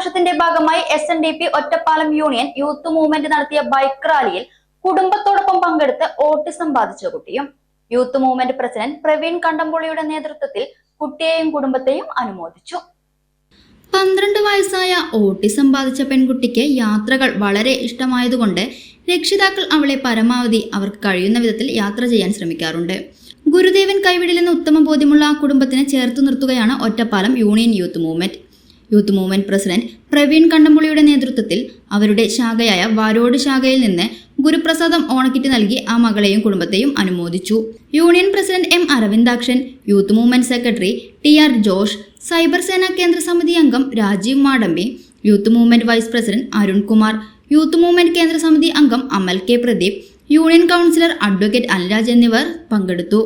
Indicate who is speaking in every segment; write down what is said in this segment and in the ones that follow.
Speaker 1: ആഘോഷത്തിന്റെ ഭാഗമായി S N D P Ottapalam union youth movement നടത്തിയ ബൈക്ക് റാലിയിൽ കുടുംബത്തോടൊപ്പം പങ്കെടുത്ത് ഓട്ടിസം ബാധിച്ച കുട്ടിയും യൂത്ത് മൂവ്മെന്റ് പ്രസിഡന്റ് പ്രവീൺ കണ്ടംപുള്ളിയുടെ നേതൃത്വത്തിൽ കുട്ടിയെയും കുടുംബത്തെയും അനുമോദിച്ചു.
Speaker 2: പന്ത്രണ്ട് വയസ്സായ ഓട്ടിസം ബാധിച്ച പെൺകുട്ടിക്ക് യാത്രകൾ വളരെ ഇഷ്ടമായതുകൊണ്ട് രക്ഷിതാക്കൾ അവളെ പരമാവധി അവർക്ക് കഴിയുന്ന വിധത്തിൽ യാത്ര ചെയ്യാൻ ശ്രമിക്കാറുണ്ട്. ഗുരുദേവൻ കൈവിടില്ലെന്ന ഉത്തമ ബോധ്യമുള്ള ആ കുടുംബത്തിനെ ചേർത്ത് നിർത്തുകയാണ് Ottapalam union youth movement. Youth movement president Praveen കണ്ടമ്പുളിയുടെ നേതൃത്വത്തിൽ അവരുടെ ശാഖയായ വാരോട് ശാഖയിൽ നിന്ന് ഗുരുപ്രസാദം ഓണക്കിറ്റ് നൽകി ആ മകളെയും കുടുംബത്തെയും അനുമോദിച്ചു. Union president M Aravindakshan youth movement secretary T R Josh cyber Sena കേന്ദ്ര സമിതി അംഗം Rajeev Madampi youth movement vice president Arunkumar youth movement കേന്ദ്ര സമിതി അംഗം Amal K Pradeep union councillor advocate Alraj എന്നിവർ പങ്കെടുത്തു.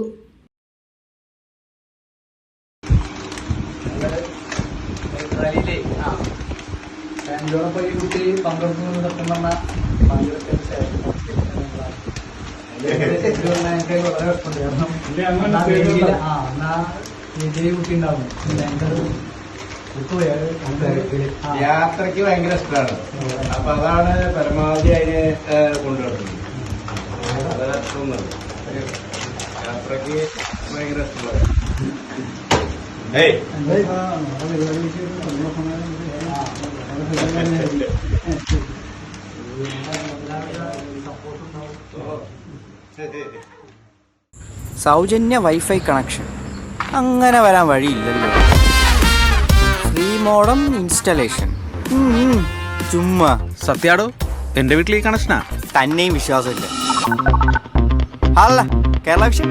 Speaker 3: റാലിയിലെ ആ. ഈ കുട്ടി സത്യം പറഞ്ഞാൽ വളരെ. കാരണം എന്നാ വേദിയിൽ ആ എന്നാ വിജയ് കുട്ടി ഉണ്ടാവും. ഞങ്ങൾക്കത്
Speaker 4: യാത്രയ്ക്ക് ഭയങ്കര ഇഷ്ടമാണ്. അപ്പൊ അതാണ് പരമാവധി അതിനെ കൊണ്ടുവരുന്നത്. അത്. തോന്നുന്നത് യാത്രയ്ക്ക് ഭയങ്കര ഇഷ്ടമാണ്.
Speaker 5: സൗജന്യ വൈഫൈ കണക്ഷൻ. അങ്ങനെ വരാൻ വഴിയില്ലല്ലോ. Free modem installation. ചുമ്മാ.
Speaker 6: സത്യാടോ എന്റെ വീട്ടിൽ ഈ കണക്ഷനാ?
Speaker 5: തന്നെയും വിശ്വാസമില്ല. അല്ല കേരള വിഷൻ?